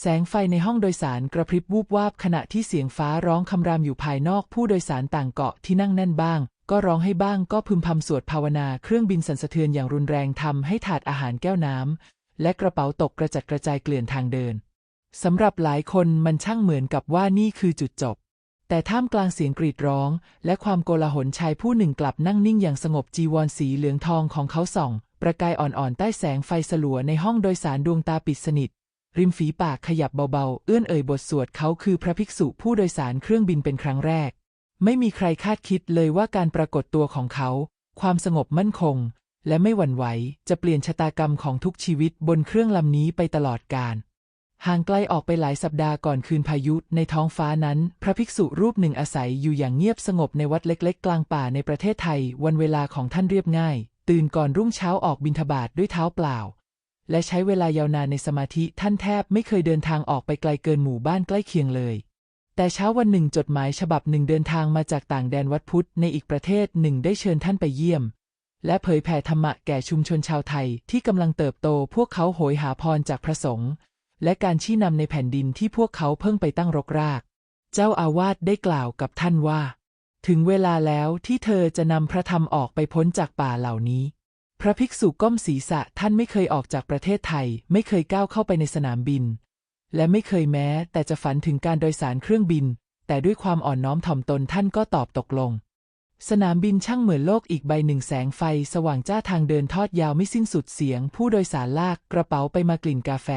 แสงไฟในห้องโดยสารกระพริบวูบวาบขณะที่เสียงฟ้าร้องคำรามอยู่ภายนอกผู้โดยสารต่างเกาะที่นั่งแน่นบ้าง ก็ร้องให้บ้างก็พึมพำสวดภาวนาเครื่องบินสั่นสะเทือนอย่างรุนแรงทำให้ถาดอาหารแก้วน้ำและกระเป๋าตกกระจัดกระจายเกลื่อนทางเดินสำหรับหลายคนมันช่างเหมือนกับว่านี่คือจุดจบ แต่ท่ามกลางเสียงกรีดร้อง และความโกลาหลชายผู้หนึ่งกลับนั่งนิ่งอย่างสงบจีวรสีเหลืองทองของเขาส่อง ประกายอ่อนๆใต้แสงไฟสลัวในห้องโดยสารดวงตาปิดสนิท ริมฝีปากขยับเบาๆ เอื้อนเอ่ยบทสวดเขาคือพระภิกษุผู้โดยสารเครื่องบินเป็นครั้งแรก ไม่มีใครคาดคิดเลยว่าการปรากฏตัวของเขา ความสงบมั่นคง และไม่หวั่นไหว จะเปลี่ยนชะตากรรมของทุกชีวิตบนเครื่องลำนี้ไปตลอดกาลห่างไกลออกไปหลายสัปดาห์ก่อนคืนพายุในท้องฟ้านั้น พระภิกษุรูปหนึ่งอาศัยอยู่อย่างเงียบสงบในวัดเล็กๆ กลางป่าในประเทศไทย วันเวลาของท่านเรียบง่าย ตื่นก่อนรุ่งเช้าออกบิณฑบาตด้วยเท้าเปล่า และใช้เวลายาวนานในสมาธิท่านแทบไม่เคยเดินทางออกไปไกลเกินหมู่บ้านใกล้เคียงเลย แต่เช้าวันหนึ่งจดหมายฉบับหนึ่งเดินทางมาจากต่างแดนวัดพุทธในอีกประเทศหนึ่งได้เชิญท่านไปเยี่ยม และเผยแผ่ธรรมะแก่ชุมชนชาวไทยที่กำลังเติบโตพวกเขาโหยหาพรจากพระสงฆ์และการชี้นำในแผ่นดินที่พวกเขาเพิ่งไปตั้งรกราก เจ้าอาวาสได้กล่าวกับท่านว่า ถึงเวลาแล้วที่เธอจะนำพระธรรมออกไปพ้นจากป่าเหล่านี้ ระภิกษุก้มศีรษะท่านไม่เคยออกจากประเทศไทย ไม่เคยก้าวเข้าไปในสนามบิน และไม่เคยแม้ แต่จะฝันถึงการโดยสารเครื่องบิน แต่ด้วยความอ่อนน้อมถ่อมตนท่านก็ตอบตกลง สนามบินช่างเหมือนโลกอีกใบหนึ่งแสงไฟ สว่างจ้าทางเดินทอดยาวไม่สิ้นสุดเสียง ผู้โดยสารลากกระเป๋าไปมากลิ่นกาแฟ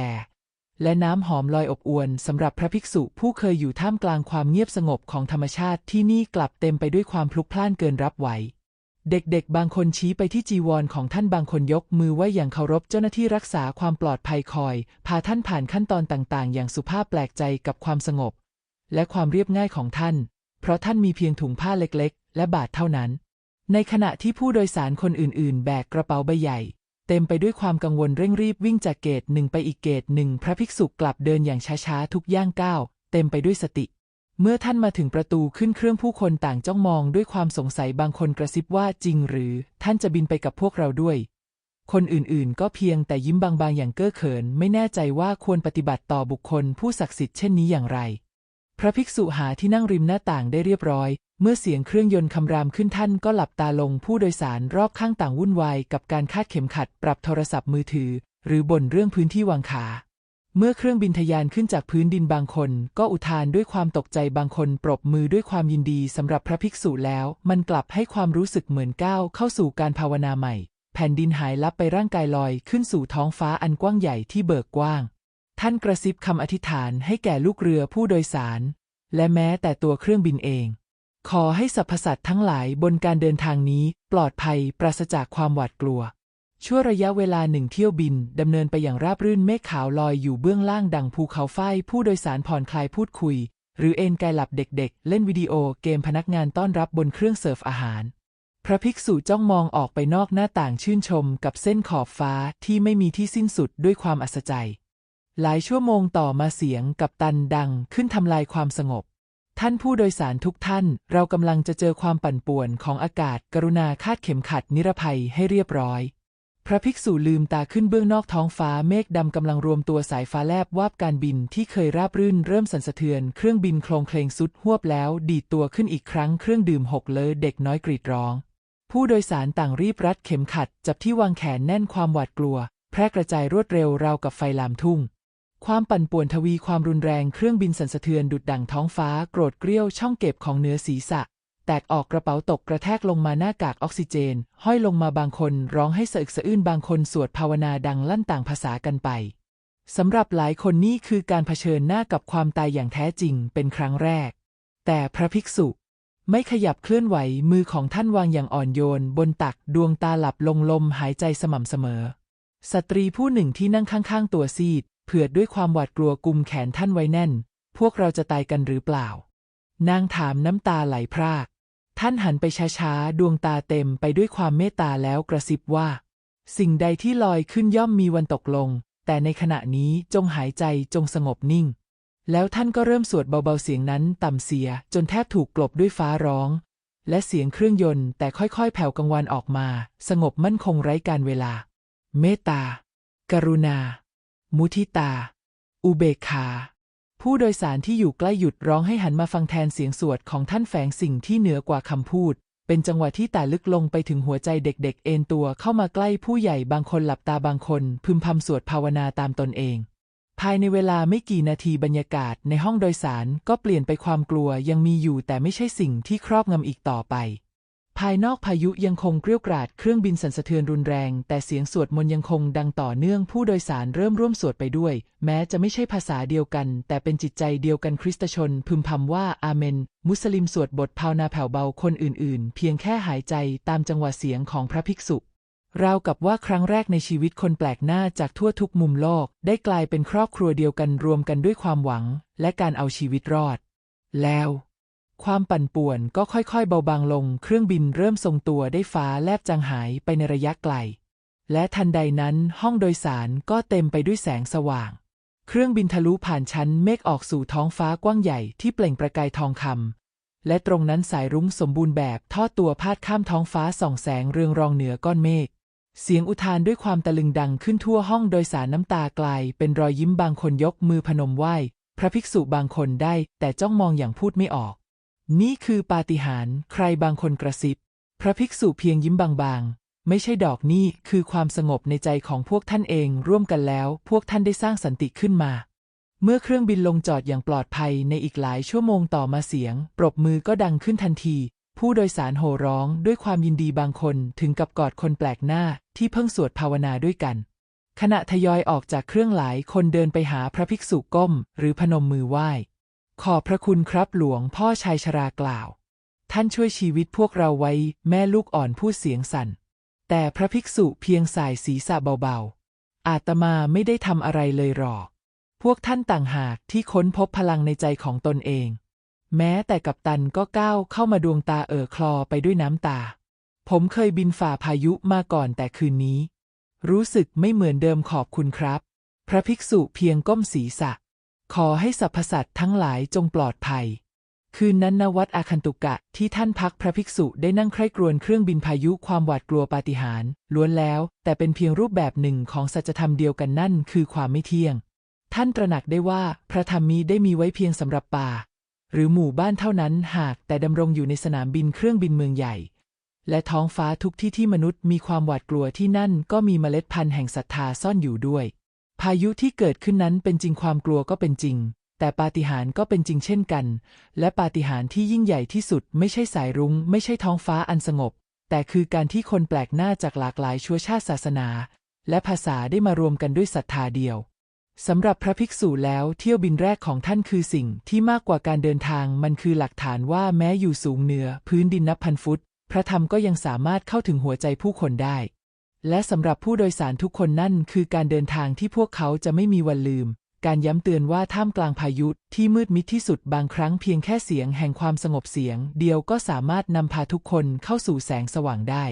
และน้ำหอมลอยอบอวนสำหรับพระภิกษุผู้เคยอยู่ท่ามกลางความเงียบสงบของธรรมชาติที่นี่กลับเต็มไปด้วยความพลุกพล่านเกินรับไหว เด็กๆ บางคนชี้ไปที่จีวรของท่านบางคนยกมือไหว้อย่างเคารพเจ้าหน้าที่รักษาความปลอดภัยคอย พาท่านผ่านขั้นตอนต่างๆ อย่างสุภาพแปลกใจกับความสงบ และความเรียบง่ายของท่าน เพราะท่านมีเพียงถุงผ้าเล็กๆ และบาทเท่านั้น ในขณะที่ผู้โดยสารคนอื่นๆ แบกกระเป๋าใบใหญ่ เต็มไปด้วยความกังวลเร่งรีบวิ่งจากเกตหนึ่งไปอีกเกตหนึ่งพระภิกษุกลับเดินอย่างช้าๆทุกย่างก้าวเต็มไปด้วยสติ เมื่อท่านมาถึงประตูขึ้นเครื่องผู้คนต่างจ้องมองด้วยความสงสัยบางคนกระซิบว่าจริงหรือท่านจะบินไปกับพวกเราด้วย คนอื่นๆ ก็เพียงแต่ยิ้มบางๆอย่างเก้อเขิน ไม่แน่ใจว่าควรปฏิบัติต่อบุคคลผู้ศักดิ์สิทธิ์เช่นนี้อย่างไร พระภิกษุหาที่นั่งริมหน้าต่างได้เรียบร้อย เมื่อเสียงเครื่องยนต์คำรามขึ้นท่านก็หลับตาลงผู้โดยสารรอบข้างต่างวุ่นวายกับการคาดเข็มขัด ปรับโทรศัพท์มือถือ หรือบ่นเรื่องพื้นที่วางขา เมื่อเครื่องบินทะยานขึ้นจากพื้นดินบางคน ก็อุทานด้วยความตกใจบางคนปรบมือด้วยความยินดีสำหรับพระภิกษุแล้ว มันกลับให้ความรู้สึกเหมือนก้าวเข้าสู่การภาวนาใหม่ แผ่นดินหายลับไปร่างกายลอยขึ้นสู่ท้องฟ้าอันกว้างใหญ่ที่เบิกกว้าง ท่านกระซิบคำอธิษฐานให้แก่ลูกเรือผู้โดยสาร และแม้แต่ตัวเครื่องบินเอง ขอให้สรรพสัตว์ทั้งหลายบนการเดินทางนี้ ปลอดภัยปราศจากความหวาดกลัว ชั่วระยะเวลาหนึ่งเที่ยวบินดำเนินไปอย่างราบรื่นเมฆขาวลอยอยู่เบื้องล่างดังภูเขาไฟผู้โดยสารผ่อนคลายพูดคุย หรือเอนกายหลับเด็กๆ เล่นวิดีโอเกมพนักงานต้อนรับบนเครื่องเสิร์ฟอาหาร พระภิกษุจ้องมองออกไปนอกหน้าต่างชื่นชมกับเส้นขอบฟ้าที่ไม่มีที่สิ้นสุดด้วยความอัศจรรย์หลายชั่วโมงต่อมาเสียงกับตันดังขึ้นทำลายความสงบ ท่านผู้โดยสารทุกท่าน เรากำลังจะเจอความปั่นป่วนของอากาศ กรุณาคาดเข็มขัดนิรภัยให้เรียบร้อย พระภิกษุลืมตาขึ้นเบื้องนอกท้องฟ้าเมฆดำกำลังรวมตัวสายฟ้าแลบวาบการบินที่เคยราบรื่นเริ่มสั่นสะเทือน เครื่องบินโครงเคลงสุดหวบแล้ว ดีดตัวขึ้นอีกครั้งเครื่องดื่มหกเลอเด็กน้อยกรีดร้อง ผู้โดยสารต่างรีบรัดเข็มขัด จับที่วางแขนแน่นความหวาดกลัว แพร่กระจายรวดเร็วราวกับไฟลามทุ่ง ความปั่นป่วนทวีความรุนแรงเครื่องบินสั่นสะเทือนดุดดั่งท้องฟ้าโกรธเกรี้ยวช่องเก็บของเนื้อศีรษะ แตกออกกระเป๋าตกกระแทกลงมาหน้ากากออกซิเจน ห้อยลงมาบางคนร้องให้สะอึกสะอื้นบางคนสวดภาวนาดังลั่นต่างภาษากันไปสำหรับหลายคนนี่คือการเผชิญหน้ากับความตายอย่างแท้จริงเป็นครั้งแรก แต่พระภิกษุ ไม่ขยับเคลื่อนไหวมือของท่านวางอย่างอ่อนโยน บนตักดวงตาหลับลงลมหายใจสม่ำเสมอ สตรีผู้หนึ่งที่นั่งข้างๆ ตัวซีด เผือดด้วยความหวาดกลัวกุมแขนท่านไว้แน่น พวกเราจะตายกันหรือเปล่า นางถามน้ำตาไหลพราก ท่านหันไปช้าๆ ดวงตาเต็มไปด้วยความเมตตาแล้วกระซิบว่า สิ่งใดที่ลอยขึ้นย่อมมีวันตกลง แต่ในขณะนี้จงหายใจจงสงบนิ่ง แล้วท่านก็เริ่มสวดเบาๆเสียงนั้นต่ำเสียจนแทบถูกกลบด้วยฟ้าร้อง และเสียงเครื่องยนต์แต่ค่อยๆ แผ่วกังวานออกมา สงบมั่นคงไร้การเวลา เมตตา กรุณา มุทิตา อุอุเบกขา ผู้โดยสารที่อยู่ใกล้หยุดร้องให้หันมาฟังแทนเสียงสวดของท่านแฝงสิ่งที่เหนือกว่าคำพูด เป็นจังหวะที่แต่ลึกลงไปถึงหัวใจเด็กๆ เอนตัวเข้ามาใกล้ผู้ใหญ่บางคนหลับตาบางคน พึมพำสวดภาวนาตามตนเอง ภายในเวลาไม่กี่นาทีบรรยากาศในห้องโดยสารก็เปลี่ยนไปความกลัวยังมีอยู่แต่ไม่ใช่สิ่งที่ครอบงำอีกต่อไป ภายนอกพายุยังคงเกรี้ยวกราดเครื่องบินสั่นสะเทือนรุนแรง แต่เสียงสวดมนต์ยังคงดังต่อเนื่องผู้โดยสารเริ่มร่วมสวดไปด้วย แม้จะไม่ใช่ภาษาเดียวกัน แต่เป็นจิตใจเดียวกันคริสตชน พึมพำว่าอาเมน มุสลิมสวดบทภาวนาแผ่วเบาคนอื่นๆ เพียงแค่หายใจตามจังหวะเสียงของพระภิกษุราวกับว่าครั้งแรกในชีวิตคนแปลกหน้าจากทั่วทุกมุมโลก ได้กลายเป็นครอบครัวเดียวกันรวมกันด้วยความหวัง และการเอาชีวิตรอด แล้ว ความปั่นป่วนก็ค่อยๆ เบาบางลง เครื่องบินเริ่มทรงตัวได้ฟ้าแลบจางหายไปในระยะไกล และทันใดนั้นห้องโดยสารก็เต็มไปด้วยแสงสว่าง เครื่องบินทะลุผ่านชั้นเมฆออกสู่ท้องฟ้ากว้างใหญ่ที่เปล่งประกายทองคำ และตรงนั้นสายรุ้งสมบูรณ์แบบทอดตัวพาดข้ามท้องฟ้าส่องแสงเรืองรองเหนือก้อนเมฆ เสียงอุทานด้วยความตะลึงดังขึ้นทั่วห้องโดยสารน้ำตากลายเป็นรอยยิ้มบางคนยกมือพนมไหว้ พระภิกษุบางคนได้แต่จ้องมองอย่างพูดไม่ออก นี่คือปาฏิหาริย์ใครบางคนกระซิบ พระภิกษุเพียงยิ้มบางๆ ไม่ใช่ดอกนี่คือความสงบในใจของพวกท่านเองร่วมกันแล้ว พวกท่านได้สร้างสันติขึ้นมา เมื่อเครื่องบินลงจอดอย่างปลอดภัยในอีกหลายชั่วโมงต่อมาเสียง ปรบมือก็ดังขึ้นทันที ผู้โดยสารโห่ร้องด้วยความยินดีบางคนถึงกับกอดคนแปลกหน้าที่เพิ่งสวดภาวนาด้วยกัน ขณะทยอยออกจากเครื่องหลายคนเดินไปหาพระภิกษุก้ม หรือพนมมือไหว้ ขอบพระคุณครับหลวงพ่อชายชรากล่าว ท่านช่วยชีวิตพวกเราไว้ แม่ลูกอ่อนพูดเสียงสั่น แต่พระภิกษุเพียงสายศีรษะเบาๆ อาตมาไม่ได้ทำอะไรเลยหรอก พวกท่านต่างหากที่ค้นพบพลังในใจของตนเอง แม้แต่กัปตันก็ก้าวเข้ามาดวงตาเอ่อคลอไปด้วยน้ำตา ผมเคยบินฝ่าพายุมาก่อนแต่คืนนี้ รู้สึกไม่เหมือนเดิมขอบคุณครับ พระภิกษุเพียงก้มศีรษะ ขอให้สรรพสัตว์ทั้งหลายจงปลอดภัย คืนนั้นณวัดอาคันตุกะที่ท่านพักพระภิกษุได้นั่งใคร่ครวญเครื่องบินพายุความหวาดกลัวปาฏิหาริย์ล้วนแล้ว แต่เป็นเพียงรูปแบบหนึ่งของสัจธรรมเดียวกันนั่นคือความไม่เที่ยง ท่านตระหนักได้ว่าพระธรรมมีได้มีไว้เพียงสำหรับป่า หรือหมู่บ้านเท่านั้นหากแต่ดำรงอยู่ในสนามบินเครื่องบินเมืองใหญ่ และท้องฟ้าทุกที่ที่มนุษย์มีความหวาดกลัวที่นั่นก็มีเมล็ดพันธุ์แห่งศรัทธาซ่อนอยู่ด้วย พายุที่เกิดขึ้นนั้นเป็นจริงความกลัวก็เป็นจริง แต่ปาฏิหาริย์ก็เป็นจริงเช่นกัน และปาฏิหาริย์ที่ยิ่งใหญ่ที่สุดไม่ใช่สายรุง้ง ไม่ใช่ท้องฟ้าอันสงบ แต่คือการที่คนแปลกหน้าจากหลากหลายชั่วชาติศาสนา และภาษาได้มารวมกันด้วยศรัทธาเดียวสำหรับพระภิกษุแล้วเที่ยวบินแรกของท่านคือสิ่งที่มากกว่าการเดินทางมันคือหลักฐานว่าแม้อยู่สูงเหนือ พื้นดินนับพันฟุต พระธรรมก็ยังสามารถเข้าถึงหัวใจผู้คนได้ และสำหรับผู้โดยสารทุกคนนั่นคือการเดินทางที่พวกเขาจะไม่มีวันลืม การย้ำเตือนว่าท่ามกลางพายุที่มืดมิดที่สุดบางครั้งเพียงแค่เสียงแห่งความสงบเสียง เดียวก็สามารถนำพาทุกคนเข้าสู่แสงสว่างได้